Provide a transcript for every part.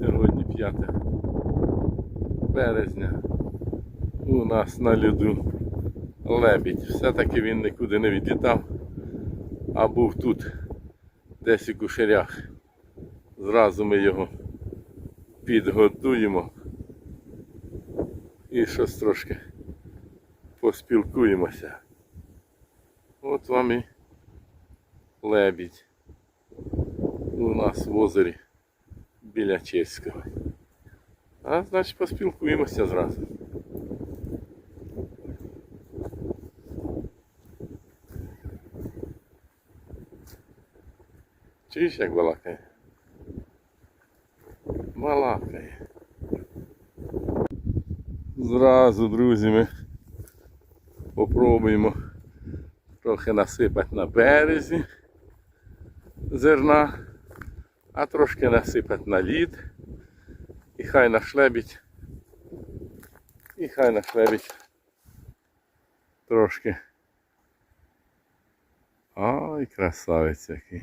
Сьогодні 5 березня. У нас на льоду лебідь. Все-таки він нікуди не відлітав, а був тут, десь у кушарях. Зразу ми його підготуємо і щось трошки поспілкуємося. От вам і лебідь у нас в озері біля Чеського. А значить поспілкуємося зразу. Чуєш, як балакає? Балакає. Зразу, друзі, ми попробуємо трохи насипати на березі зерна, а трошки насипати на лід. І хай наш лебідь. І хай наш лебідь трошки. Ай, красавець який.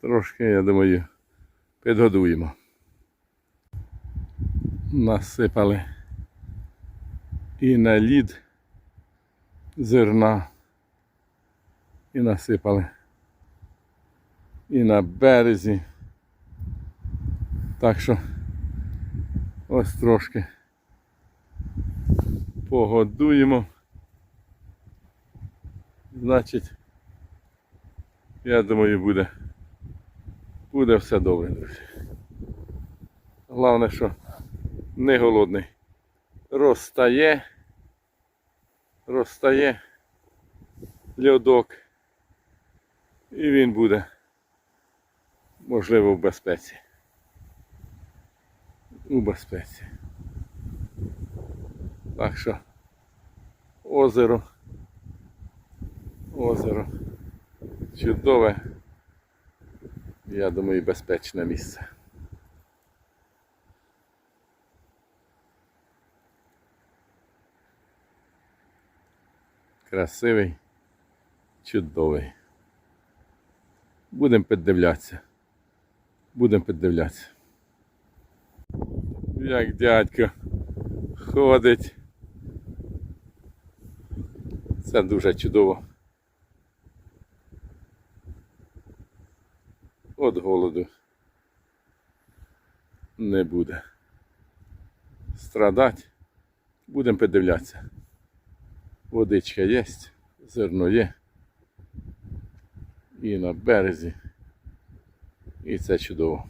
Трошки, я думаю, підгодуємо. Насипали і на лід зерна. І насипали і на березі. Так що ось трошки погодуємо. Значить, я думаю, буде, буде все добре, друзі. Головне, що не голодний. Розстає, розстає льодок. І він буде, можливо, в безпеці. У безпеці. Так що озеро. Озеро чудове, я думаю, безпечне місце. Красивий, чудовий. Будемо піддивлятися. Будемо піддивлятися. Як дядько ходить. Це дуже чудово. От голоду не буде. Страдати. Будемо піддивлятися. Водичка є, зерно є. І на березі. І це чудово.